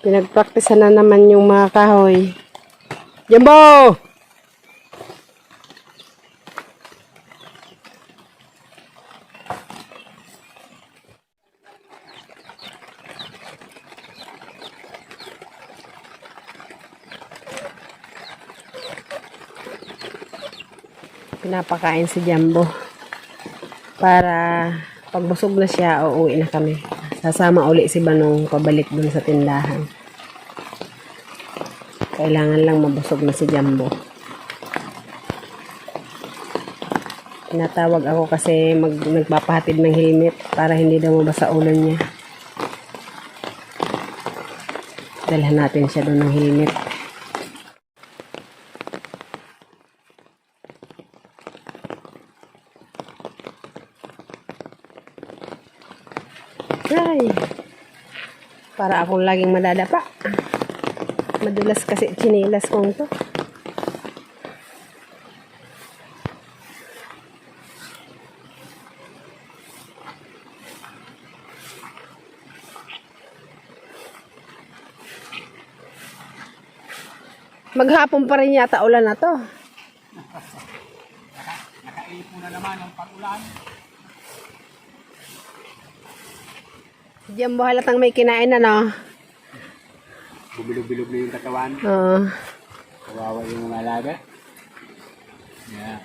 Pinagpraktisan na naman yung mga kahoy. Jumbo! Pinapakain si Jumbo. Para pagbusog na siya, uuwi na kami. Sasama uli si Banong pabalik dun sa tindahan. Kailangan lang mabusog na si Jumbo. Tinatawag ako kasi mag, nagpapahatid ng helmet para hindi daw mabasa ulo niya. Dalhan natin siya doon ng helmet. Ay. Para akong laging madadapa. Madulas kasi chinilas kong to. Maghapon pa rin yata ulan na to. Nakaipo na naman ang pag-ulan. Diyan mo halatang may kinain na no. Bubilog-bilog na yung katawan. Oo. Kawawa yung mga alaga. Yeah.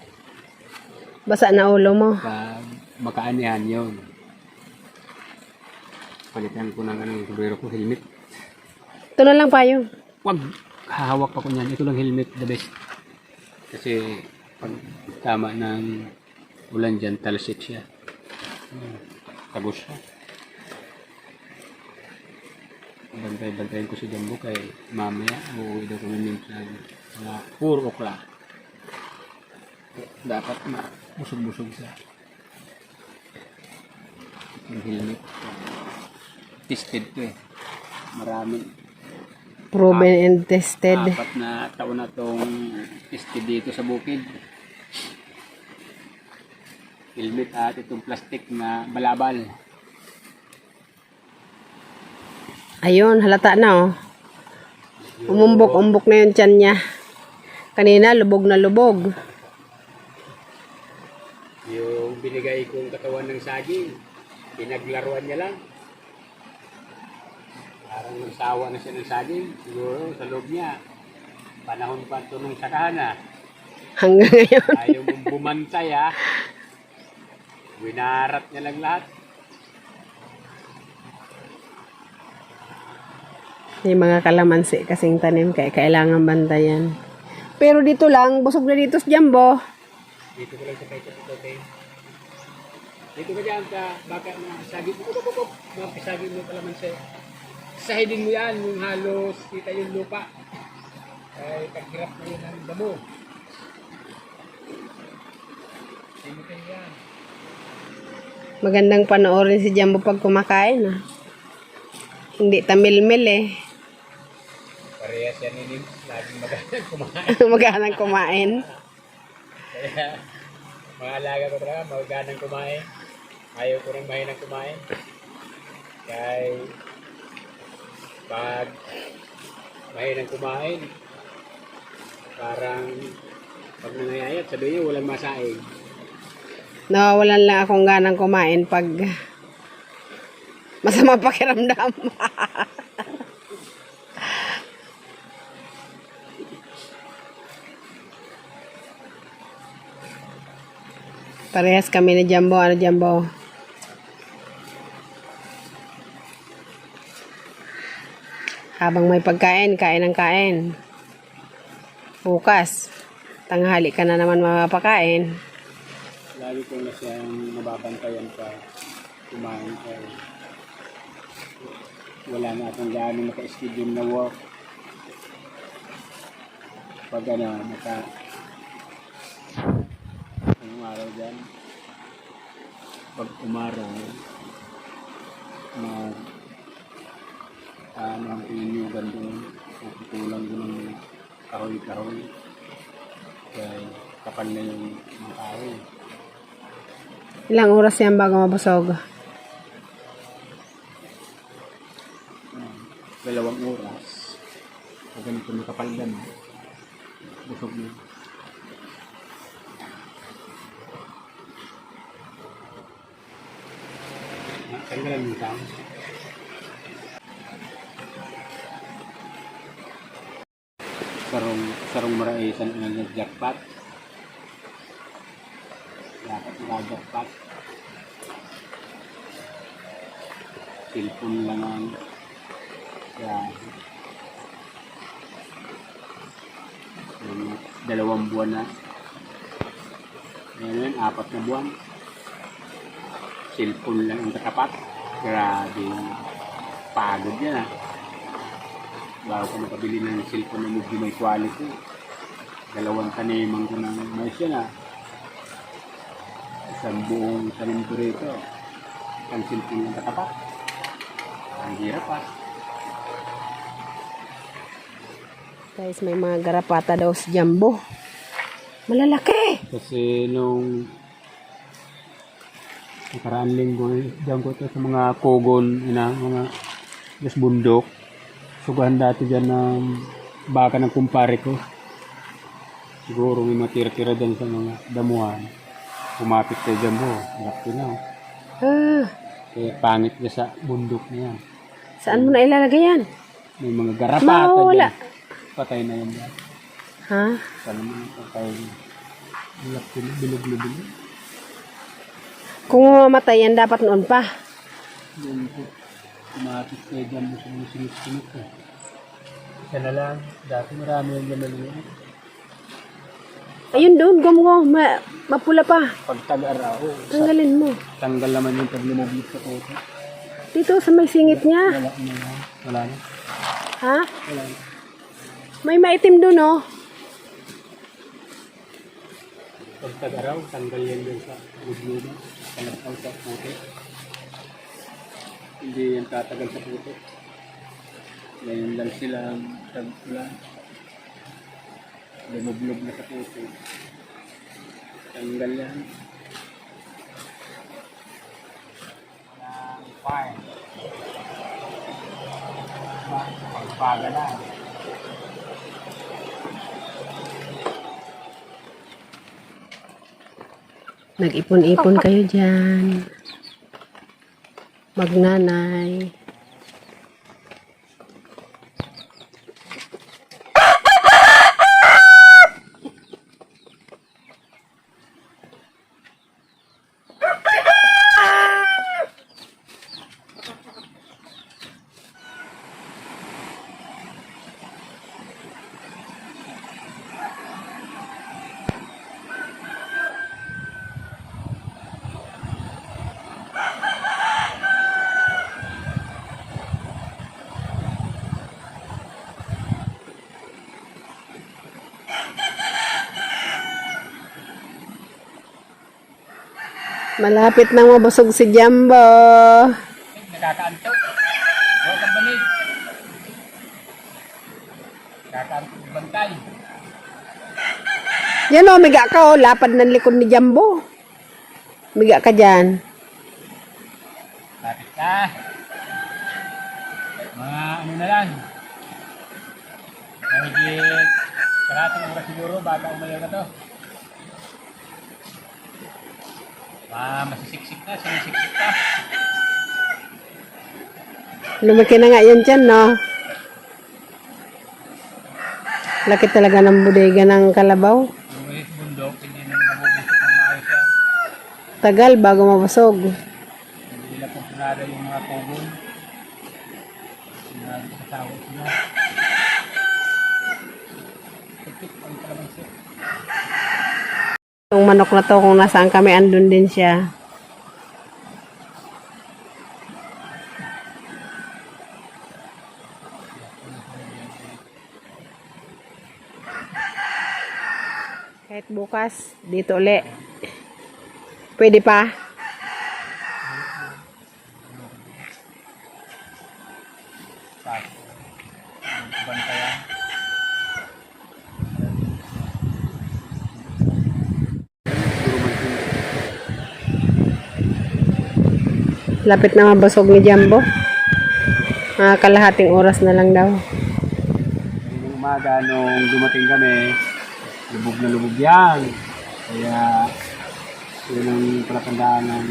basa na ulo mo. Sa makaanihan yun. Palitan ko ng anong sombrero ko, helmet. Ito na lang payo. Wag hahawak pa ko niyan. Ito lang helmet, the best. Kasi pag tama ng ulan dyan, talsik siya. Hmm, Tagos siya. Bantay-bantayin ko si Jumbo kay mamaya uuwi daw kami minsan mga 4 o'clock. Dapat na busog-busog siya. Yung helmet. Tested to eh. Maraming Proven and tested. Apat na taon na tong tested dito sa bukid. Helmet at itong plastic na balabal. Ayun, halata na oh. Umumbok-umbok na yung tiyan niya. Kanina, lubog na lubog. Yung binigay kong katawan ng saging, pinaglaruan niya lang. Parang nagsawa na siya ng saging. Siguro sa loob niya. Panahon pa ito nung sakahan ah. Hanggang ngayon. Ayaw mong bumantay ah. Winarat niya lang lahat. May mga kalamansi kasing tanim kaya kailangan bantayan. Pero dito lang, busog na dito sa Jumbo. Dito ko lang sa kahit ito, okay? Dito ka dyan ka, baka mga saging mo, up, up, up, mga mo pala man siya. Sahidin mo yan, yung halos, kita yung lupa. Ay, paghirap mo yun ang damo. Simitin yan. Magandang panoorin si Jumbo pag kumakain ah. Hindi tamil-mil eh. Parehas yan ni laging magandang kumain. Maghanang kumain. Kaya, mga alaga ko talaga, magaganang kumain. Ayaw ko rin mahinang kumain. Kaya, pag mahinang kumain, parang pag nangayayat, sabi niyo walang masaing. Nawawalan lang akong ganang kumain pag masama pakiramdam. Parehas kami ni Jumbo. Ano Jumbo? Habang may pagkain, kain ng kain. Bukas, tanghali ka na naman mapakain. Lagi ko na siyang nababantayan pa kumain kaya wala na akong gaano naka-schedule na work. Pag ano, naka anong araw dyan? Pag umaraw, mag ano ang inyugan doon, puputulan ko ng kahoy-kahoy. Kaya kapal na yung mga kahoy. Ilang oras yan bago mabusog? dalawang oras. Pag ganito nakapaldan. Busog na. Tao. Sarong, sarong maraisan ang nag-jackpot. Dapat nag-jackpot. Cellphone lang ang Yung dalawang buwan na. Ngayon, apat na buwan. Cellphone lang ang katapat. Grabe. Pagod yan ah. Bago ka makabili ng cellphone na medyo may quality. Dalawang taniman ko ng mais yan ah. Isang buong tanim ko rito. Isang cellphone lang katapat. Ang hirap ah. Guys, may mga garapata daw si Jumbo. Malalaki! Kasi nung nakaraan linggo, diyan ko ito sa mga kogon, ina, mga gas bundok. Sugahan dati dyan ng baka ng kumpare ko. Siguro may matira-tira dyan sa mga damuhan. Kumapit kay Jambo. Laki na. oh. Ah, Kaya pangit niya sa bundok na yan. saan mo na ilalagay yan? May mga garapata Mawala. dyan. Patay na yan. Ha? Sana mga patay. Bilog-bilog. Kung mamamatay yan, dapat noon pa. Yan po. Kumapit kayo dyan mo sinit-sinit ko. Isa na lang. Dati marami yung laman yun. Ayun doon, gumgo. Ma mapula pa. Pag tag-araw, sa- Tanggalin mo. tanggal naman yung pag lumabit sa koto. Dito sa may singit niya. Wala yan. Wala na. Ha? Wala na. May maitim doon, oh. Pag tag-araw, tanggal yan dun sa gudludo. Talagpaw sa puto. Hindi yan tatagal sa puto. Ngayon lang sila tag-ulan. Lumublog na sa puto. Tanggal yan. Fine. Pagpaga na. Nag-ipon-ipon kayo dyan. Magnanay. Malapit nang mabusog si Jumbo. Nakakaanto. Huwag kang banig. Nakakaanto ng bantay. Yan o, miga ka o. Lapad ng likod ni Jumbo. Miga ka dyan. Lapit ka. Mga ano na lang. Mahigit kalating oras siguro baka umayaw na to. Ah, masisiksik na, sinisiksik ka. Lumaki na nga yan dyan, no? Laki talaga ng bodega ng kalabaw. Ulit bundok, hindi na nabubusok ng maayos yan. Tagal bago mabusog. Hindi nila kumpunada yung mga kugon. Mga kasawa sila. Tiktik, ang kalamansi. Yung manok na to, kung nasaan kami, andun din siya. Kahit bukas, dito uli. Pwede pa? Lapit na mabusog ni Jumbo. Mga kalahating oras na lang daw. Nung umaga, nung dumating kami, lubog na lubog yan. Kaya, yun ang palatandaan ng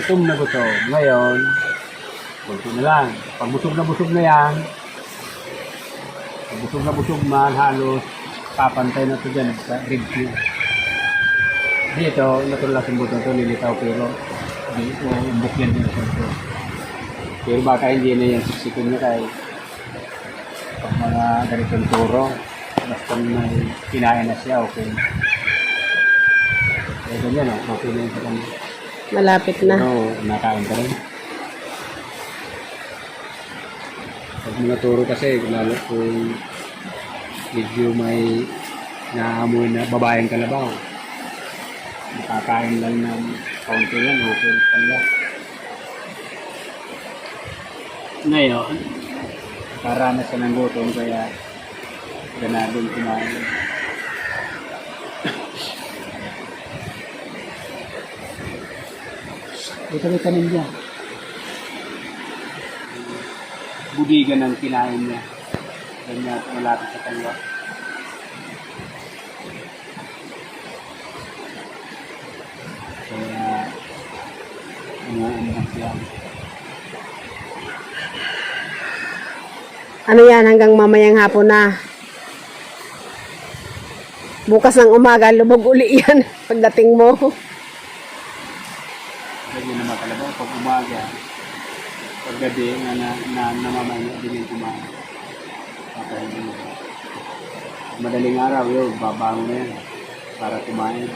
gutom na gutom. Ngayon, kunti na lang. Pag busog na busog na yan, pag busog na busog man, halos papantay na ito dyan sa review. Dito, natural lang buto ito, lilitaw pero di ko umbok yan din ito. Pero baka hindi na yan siksikin niya kay pag mga ganitong turo, basta may kinain na siya, okay. Kaya ganyan, oh, okay na yun sa kanya. Malapit na. Oo, nakain ka rin. Pag mga turo kasi, lalo kung medyo may naamoy na babaeng kalabaw. Nakakain lang ng kaunti yan, okay pala. Ngayon, nakaranas siya ng gutom kaya ganadong kumain. Ito may tanim niya. Budigan ng kinain niya. Ganyan, malapit sa kanya. Kaya, siya. Ano yan hanggang mamayang hapon na. Bukas ng umaga, lubog uli yan pagdating mo. Ganyan naman kalabaw. Pag umaga, pag gabi, na, na, na namamaya din yung kumain. Madaling araw yun, babangon na yan para kumain.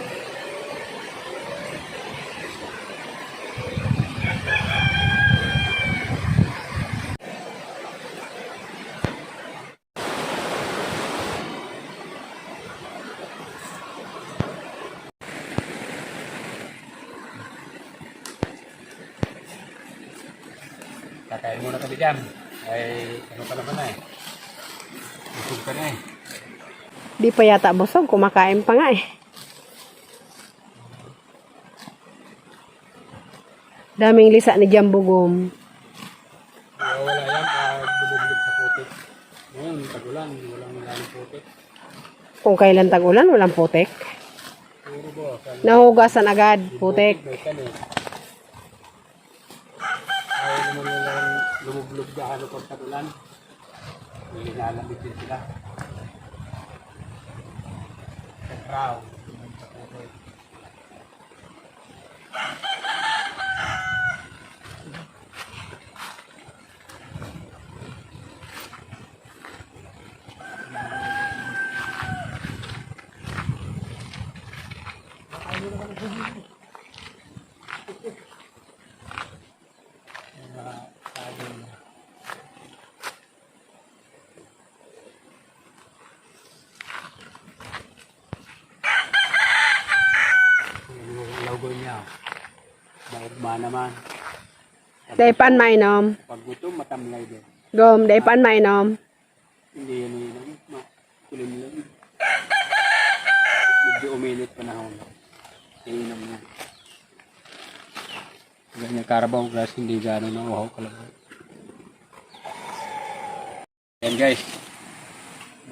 Kakain muna kami dyan. Ay, ano pa naman na eh. Busog ka na eh. Di pa yata busog, kumakain pa nga eh. Daming lisa ni Jambugom. Kaya wala yan, pag bumubulog sa putik. Ngayon, tagulan, walang maraming putik. Kung kailan tag-ulan, walang kan Nahugasan agad, putek. may kanin. Ayaw naman nilang lumubulog na ano pag tagulan. May nilalamig din sila. Sa crown. sa putik. Mga saging. Yung logo niya. Maugma naman. Daipan mainom. Pag gutom, matamlay din. Gom, daipan mainom. Hindi yan yun. Ma, kulim lang. Medyo uminit panahon. Iinom niya. Ganyan Carabao grass, hindi gano'n na uhaw kalabaw. Yan guys.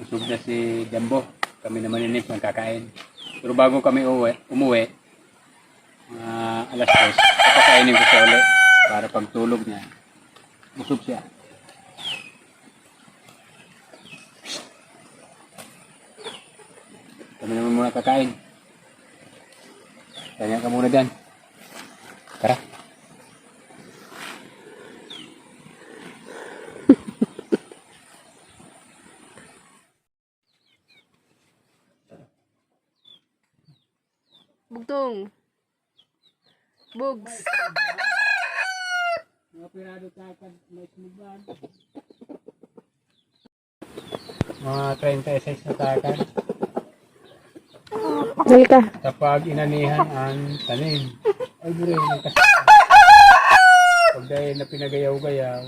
Busog na si Jumbo. Kami naman ni Nick magkakain. Pero bago kami uwi, umuwi, alas 3, papakainin ko siya ulit para pagtulog niya. Busog siya. Kami naman muna kakain. Kanya ka muna dyan. Tara. Mga 36 na takad. Halika. Kapag inanihan ang tanim. Ay, bure, nagkas... Pag dahil na pinagayaw-gayaw,